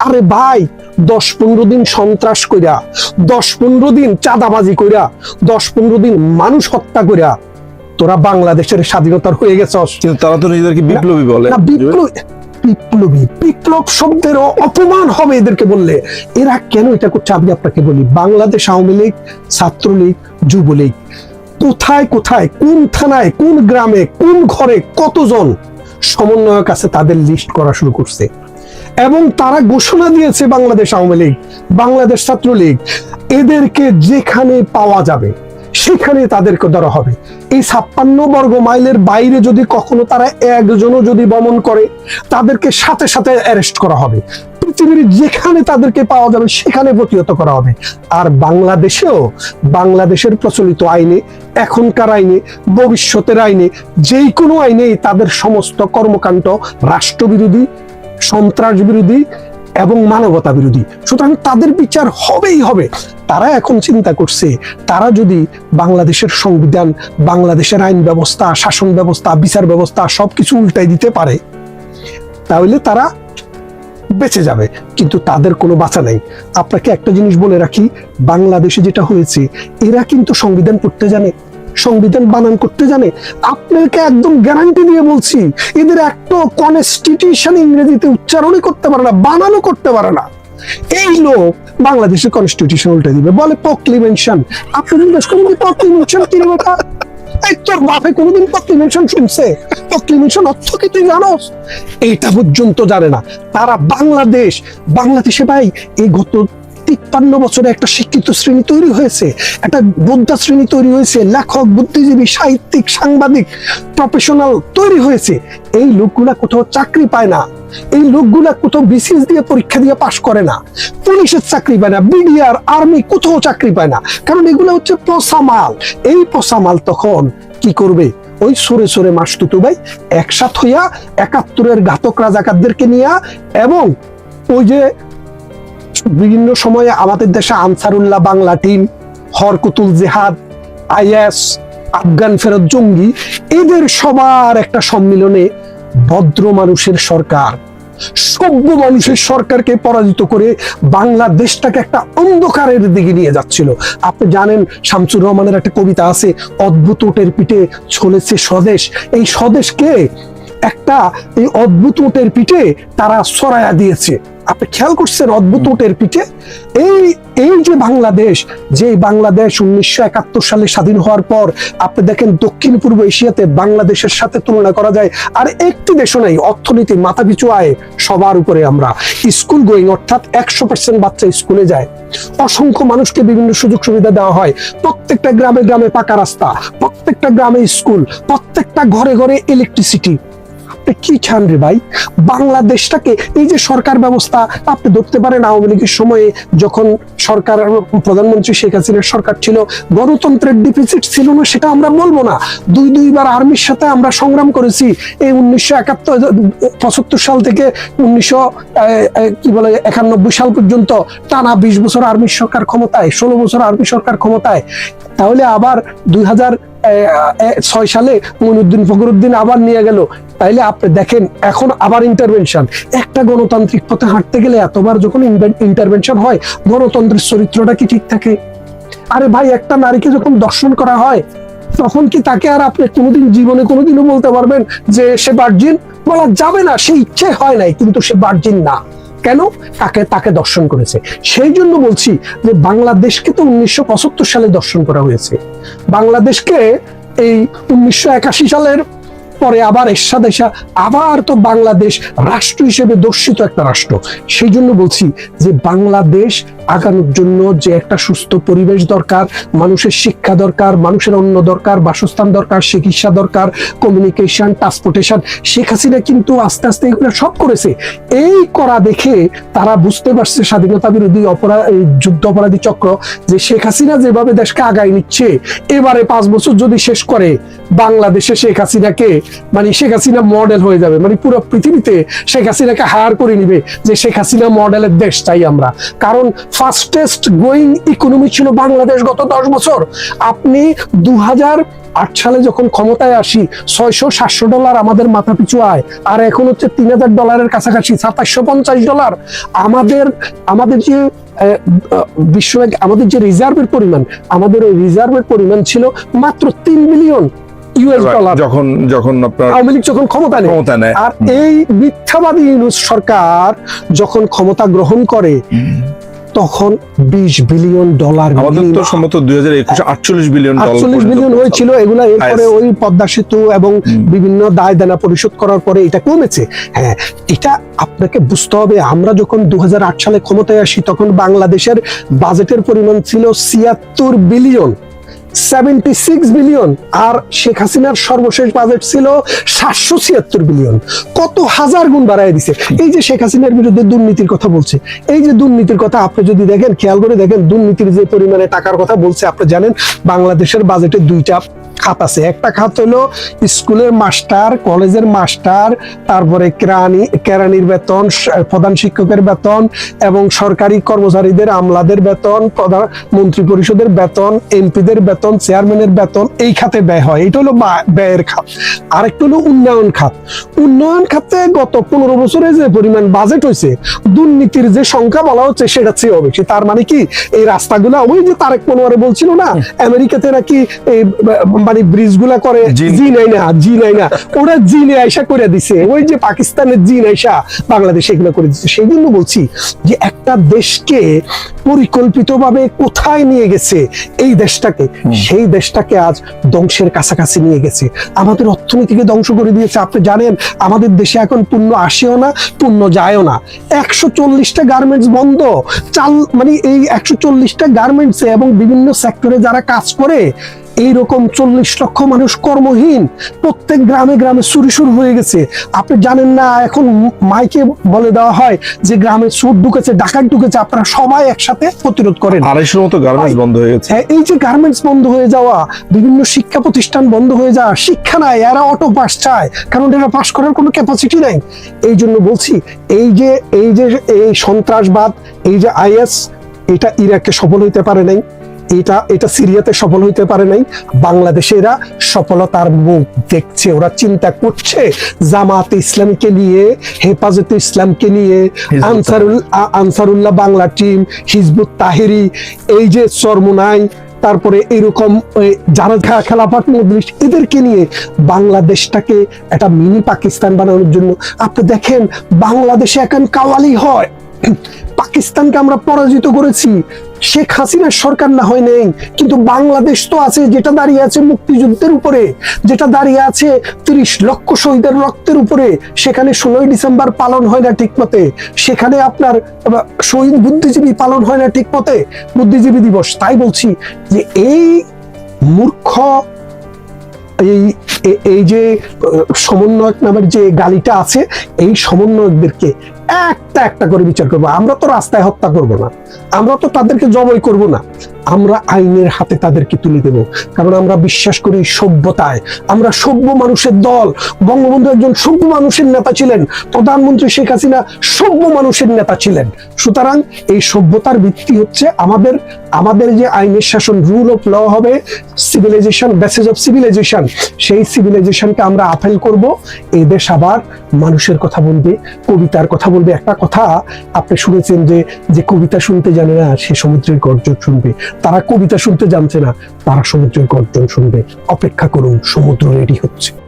আরে ভাই দশ পনেরো দিন সন্ত্রাস কইরা দশ পনেরো দিন চাঁদাবাজি কইরা দশ পনেরো দিন মানুষ হত্যা কইরা তোরা বাংলাদেশের স্বাধীনতার হয়ে গেছস। কিন্তু তারা তো নিজেদেরকে বিপ্লবী বলে। না বিপ্লব বিপ্লবী বিপ্লব শব্দের অপমান হবে এদেরকে বললে। এরা কেন এটা করছে? আমি আপনাকে বলি বাংলাদেশ আওয়ামী লীগ ছাত্রলীগ যুবলীগ কোথায় কোথায় কোন থানায় কোন গ্রামে কোন ঘরে কতজন সমন্বয়ক আছে তাদের লিস্ট করা শুরু করছে। এবং তারা ঘোষণা দিয়েছে বাংলাদেশ আওয়ামী লীগ, বাংলাদেশ ছাত্রলীগ, এদেরকে যেখানে পাওয়া যাবে, সেখানে তাদেরকে ধরা হবে। এই ছাপ্পান্ন বর্গ মাইলের বাইরে যদি কখনো তারা একজনও যদি বমন করে, তাদেরকে সাথে সাথে অ্যারেস্ট করা হবে। পৃথিবীর যেখানে তাদেরকে পাওয়া যাবে, সেখানে প্রতিহত করা হবে। আর বাংলাদেশেও, বাংলাদেশের প্রচলিত আইনে, এখনকার আইনে, ভবিষ্যতের আইনে যেই কোনো আইনেই তাদের সমস্ত কর্মকাণ্ড রাষ্ট্রবিরোধী সন্ত্রাস বিরোধী এবং মানবতা বিরোধী। সুতরাং তাদের বিচার হবেই হবে। তারা এখন চিন্তা করছে, তারা যদি বাংলাদেশের সংবিধান, বাংলাদেশের আইন ব্যবস্থা, শাসন ব্যবস্থা, বিচার ব্যবস্থা সবকিছু উল্টাই দিতে পারে, তাহলে তারা বেঁচে যাবে। কিন্তু তাদের কোনো বাঁচা নেই। আপনাকে একটা জিনিস বলে রাখি, বাংলাদেশে যেটা হয়েছে, এরা কিন্তু সংবিধান পড়তে জানে। সংবিধান বানান করতে জানে, আপনাকে একদম গ্যারান্টি দিয়ে বলছি, এদের একটা কনস্টিটিউশন ইংরেজিতে উচ্চারণই করতে পারে না বানানো করতে পারে না। এই লোক বাংলাদেশের কনস্টিটিউশন উল্টে দিবে, বলে প্রক্লিমেশন আপনি জিজ্ঞেস করুন প্রক্লিমেশন কি রে এই তোর বাপে কোনোদিন প্রক্লিমেশন শুনছে? প্রক্লিমেশন অর্থ কি তুই জানোস? এইটা পর্যন্ত জানে না। তারা বাংলাদেশ, বাংলাদেশে ভাই, এই গত তিপ্পান্ন বছরে একটা শিক্ষিত শ্রেণি তৈরি হয়েছে, একটা বোদ্ধা শ্রেণি তৈরি হয়েছে, লেখক, বুদ্ধিজীবী, সাহিত্যিক, সাংবাদিক প্রফেশনাল তৈরি হয়েছে। এই লোকগুলা কোথাও চাকরি পায় না। এই লোকগুলা কোথাও বিসিএস দিয়ে পরীক্ষা দিয়ে পাশ করে না। পুলিশের চাকরি পায় না বিডিআর আর্মি কোথাও চাকরি পায় না। কারণ এগুলো হচ্ছে পসামাল এই পসামাল তখন কি করবে? ওই সরে সরে মাসতুতু ভাই, একসাথ হইয়া একাত্তরের ঘাতক রাজাকারদেরকে নিয়ে এবং ওই যে বিভিন্ন সময়ে আমাদের দেশে আনসারুল্লাহ বাংলা টিম, হরকুতুল জেহাদ, আইএস, আফগান ফেরত জঙ্গি, এদের সবার একটা সম্মিলনে ভদ্র মানুষের সরকার। সভ্য মানুষের সরকারকে পরাজিত করে বাংলাদেশটাকে একটা অন্ধকারের দিকে নিয়ে যাচ্ছিল। আপনি জানেন, শামসুর রহমানের একটা কবিতা আছে, অদ্ভুত ওটের পিঠে চলেছে স্বদেশ। এই স্বদেশকে একটা, এই অদ্ভুত ওটের পিঠে তারা সরাইয়া দিয়েছে। আপনি খেয়াল করছেন অদ্ভুত উটের পিঠে? এই এই যে বাংলাদেশ যে বাংলাদেশ উনিশশো একাত্তর সালে স্বাধীন হওয়ার পর, আপনি দেখেন দক্ষিণ পূর্ব এশিয়াতে বাংলাদেশের সাথে তুলনা করা যায়। আর একটি দেশও নাই, অর্থনীতি মাথা পিছু আয় সবার উপরে আমরা। স্কুল গোয়িং, অর্থাৎ একশো পার্সেন্ট বাচ্চা স্কুলে যায়। অসংখ্য মানুষকে বিভিন্ন সুযোগ সুবিধা দেওয়া হয়। প্রত্যেকটা গ্রামে গ্রামে পাকা রাস্তা, প্রত্যেকটা গ্রামে স্কুল, প্রত্যেকটা ঘরে ঘরে ইলেকট্রিসিটি আপনি কি চান রে ভাই? বাংলাদেশটাকে এই যে সরকার ব্যবস্থা আপনি ধরতে পারেন আওয়ামী লীগের সময়ে, যখন সরকার প্রধানমন্ত্রী শেখ হাসিনার সরকার ছিল, গণতন্ত্রের ডিফিসিট ছিল না, সেটা আমরা বলব না। দুই দুইবার আর্মির সাথে আমরা সংগ্রাম করেছি। এই উনিশশো একাত্তর, পঁচাত্তর সাল থেকে উনিশশো কি বলে, একানব্বই সাল পর্যন্ত টানা বিশ বছর আর্মি সরকার ক্ষমতায়, ষোলো বছর আর্মি সরকার ক্ষমতায়। তাহলে আবার দুই হাজার ছয় সালে মইনুদ্দিন ফখরুদ্দিন আবার নিয়ে গেল। তাইলে আপনি দেখেন, এখন আবার ইন্টারভেনশন একটা গণতান্ত্রিক পথে হাঁটতে গেলে এতবার যখন ইন্টারভেনশন হয়, গণতন্ত্রের চরিত্রটা কি ঠিক থাকে? আরে ভাই, একটা নারীকে যখন দর্শন করা হয়, তখন কি তাকে আর আপনি কোনোদিন জীবনে কোনোদিনও বলতে পারবেন যে সে বার্জিন বলা যাবে না, সে ইচ্ছে হয় নাই, কিন্তু সে বার্জিন না। কেন তাকে তাকে দর্শন করেছে? সেই জন্য বলছি যে বাংলাদেশকে তো উনিশশো সালে দর্শন করা হয়েছে। বাংলাদেশকে এই উনিশশো একাশি সালের পরে আবার এরশাদ এসা আবার তো বাংলাদেশ রাষ্ট্র হিসেবে দর্শিত একটা রাষ্ট্র। সেই জন্য বলছি যে বাংলাদেশ আগানোর জন্য যে একটা সুস্থ পরিবেশ দরকার, মানুষের শিক্ষা দরকার, মানুষের অন্য দরকার, বাসস্থান দরকার, চিকিৎসা দরকার কমিউনিকেশন ট্রান্সপোর্টেশন শেখ হাসিনা কিন্তু আস্তে আস্তে এগুলো সব করেছে। এই করা দেখে তারা বুঝতে পারছে স্বাধীনতা বিরোধী অপরাধ যুদ্ধ অপরাধী চক্র যে শেখ হাসিনা যেভাবে দেশকে আগায় নিচ্ছে, এবারে পাঁচ বছর যদি শেষ করে, বাংলাদেশে শেখ হাসিনাকে মানে শেখ হাসিনা মডেল হয়ে যাবে। মানে পুরো পৃথিবীতে শেখ হাসিনাকে হায়ার করে নিবে যে শেখ হাসিনা মডেলের দেশ চাই আমরা। কারণ ফাস্টেস্ট গোয়িং ইকোনমি ছিল বাংলাদেশ গত দশ বছর। আপনি দু আট সালে যখন ক্ষমতায় আসি ছয়শো সাতশো ডলার আমাদের মাথা পিছু আয়। আর এখন হচ্ছে তিন হাজার ডলারের কাছাকাছি সাতাশশো পঞ্চাশ ডলার। আমাদের আমাদের যে আহ, আহ, বিশ্ব ব্যাংক আমাদের যে রিজার্ভের পরিমাণ আমাদের ওই রিজার্ভের পরিমাণ ছিল মাত্র তিন বিলিয়ন ইউএস ডলার। যখন যখন আপনার আওয়ামী লীগ যখন ক্ষমতা নেয়। ক্ষমতা নেয়। আর এই মিথ্যাবাদী ইউনুস সরকার যখন ক্ষমতা গ্রহণ করে তখন বিশ বিলিয়ন ডলার আমাদের তো সম্ভবত বিলিয়ন ডলার হয়েছিল এগুলা এরপরে ওই পদ্মা সেতু এবং বিভিন্ন দায় দেনা পরিশোধ করার পরে এটা কমেছে। হ্যাঁ এটা আপনাকে বুঝতে হবে আমরা যখন দু হাজার আট সালে ক্ষমতায় আসি তখন বাংলাদেশের বাজেটের পরিমাণ ছিল ছিয়াত্তর বিলিয়ন। সেভেন্টি সিক্স বিলিয়ন আর শেখ হাসিনার সর্বশেষ বাজেট ছিল সাতশো ছিয়াত্তর বিলিয়ন। কত হাজার গুণ বাড়ায় দিছে। এই যে শেখ হাসিনার বিরুদ্ধে দুর্নীতির কথা বলছে, এই যে দুর্নীতির কথা আপনি যদি দেখেন, খেয়াল করে দেখেন, দুর্নীতির যে পরিমাণে টাকার কথা বলছে, আপনি জানেন, বাংলাদেশের বাজেটে দুইটা খাত আছে। একটা খাত হলো স্কুলের মাস্টার কলেজের মাস্টার তারপরে কেরানি কেরানির বেতন প্রধান শিক্ষকের বেতন এবং সরকারি কর্মচারীদের আমলাদের বেতন প্রধান মন্ত্রী পরিষদের বেতন এমপিদের বেতন চেয়ারম্যানের বেতন এই খাতে ব্যয় হয়। এটা হলো ব্যয়ের খাত। আরেকটা হলো উন্নয়ন খাত। উন্নয়ন খাতে গত পনেরো বছরে যে পরিমাণ বাজেট হয়েছে দুর্নীতির যে সংখ্যা বলা হচ্ছে সেটা চেয়েও বেশি তার মানে কি? এই রাস্তাগুলো ওই যে তারেক মনোয়ারে বলছিল না আমেরিকাতে নাকি এই ব- মানে ব্রিজগুলা করে জি। নাই না জি নাই না ওরা জিনে আইসা করে দিছে। ওই যে পাকিস্তানের জিন আইসা বাংলাদেশে এগুলো করে দিচ্ছে সেই জন্য বলছি যে একটা দেশকে পরিকল্পিতভাবে কোথায় নিয়ে গেছে এই দেশটাকে সেই দেশটাকে আজ ধ্বংসের কাছাকাছি নিয়ে গেছে। আমাদের অর্থনীতিকে ধ্বংস করে দিয়েছে। আপনি জানেন আমাদের দেশে এখন পূর্ণ আসেও না পূর্ণ যায়ও না। একশো চল্লিশটা গার্মেন্টস বন্ধ। চাল মানে এই একশো চল্লিশটা গার্মেন্টসে এবং বিভিন্ন সেক্টরে যারা কাজ করে এইরকম চল্লিশ লক্ষ মানুষ কর্মহীন প্রত্যেক গ্রামে গ্রামে চুরি শুরু হয়ে গেছে। আপনি জানেন না এখন মাইকে বলে দেওয়া হয় যে গ্রামে চোর ঢুকেছে ডাকাত ঢুকেছে আপনারা সবাই একসাথে প্রতিরোধ করেন। আড়াইশোর মতো গার্মেন্টস বন্ধ হয়ে গেছে। হ্যাঁ, এই যে গার্মেন্টস বন্ধ হয়ে যাওয়া বিভিন্ন শিক্ষা প্রতিষ্ঠান বন্ধ হয়ে যাওয়া শিক্ষা নাই এরা অটো পাস চায় কারণ এরা পাস করার কোনো ক্যাপাসিটি নাই। এই জন্য বলছি এই যে এই যে এই সন্ত্রাসবাদ এই যে আইএস এটা ইরাকে সফল হইতে পারে নাই। এটা এটা সিরিয়াতে সফল হইতে পারে নাই। বাংলাদেশে এরা সফলতার মুখ দেখছে ওরা চিন্তা করছে জামাত ইসলামীকে নিয়ে হেফাজতে ইসলামকে নিয়ে Ansarul Ansarullah Bangla team Hizbut Tahrir এই যে চরমুনাই তারপরে এরকম যারা খা- খেলাফত মজলিস এদেরকে নিয়ে বাংলাদেশটাকে একটা মিনি পাকিস্তান বানানোর জন্য। আপনি দেখেন বাংলাদেশে এখন কাওয়ালি হয়। পাকিস্তানকে আমরা পরাজিত করেছি। শেখ হাসিনার সরকার না হয় নেই, কিন্তু বাংলাদেশ তো আছে যেটা দাঁড়িয়ে আছে মুক্তিযুদ্ধের উপরে, যেটা দাঁড়িয়ে আছে তিরিশ লক্ষ শহীদের রক্তের উপরে, সেখানে ষোলোই ডিসেম্বর পালন হয় না ঠিক মতে, সেখানে আপনার শহীদ বুদ্ধিজীবী পালন হয় না ঠিক মতে, বুদ্ধিজীবী দিবস। তাই বলছি যে এই মূর্খ, এই এই যে সমন্বয়ক নামের যে গালিটা আছে, এই সমন্বয়কদেরকে একটা একটা করে বিচার করব। আমরা তো রাস্তায় হত্যা করব না। আমরা তো তাদেরকে জবই করব না। আমরা আইনের হাতে তাদেরকে তুলে দেব। কারণ আমরা বিশ্বাস করি সভ্যতায়। আমরা সভ্য মানুষের দল। বঙ্গবন্ধু একজন সভ্য মানুষের নেতা ছিলেন। প্রধানমন্ত্রী শেখ হাসিনা সভ্য মানুষের নেতা ছিলেন। সুতরাং এই সভ্যতার ভিত্তি হচ্ছে আমাদের আমাদের যে আইনের শাসন রুল অফ ল হবে সিভিলাইজেশন বেসিস অফ সিভিলাইজেশন সেই সিভিলাইজেশনকে আমরা আফেল করব, এ দেশ আবার মানুষের কথা বলবে, কবিতার কথা বলবে। একটা কথা আপনি শুনেছেন যে যে কবিতা শুনতে জানে না, সে সমুদ্রের গর্জন শুনবে। তারা কবিতা শুনতে জানছে না, তারা সমুদ্রের গর্জন শুনবে। অপেক্ষা করুন, সমুদ্র রেডি হচ্ছে।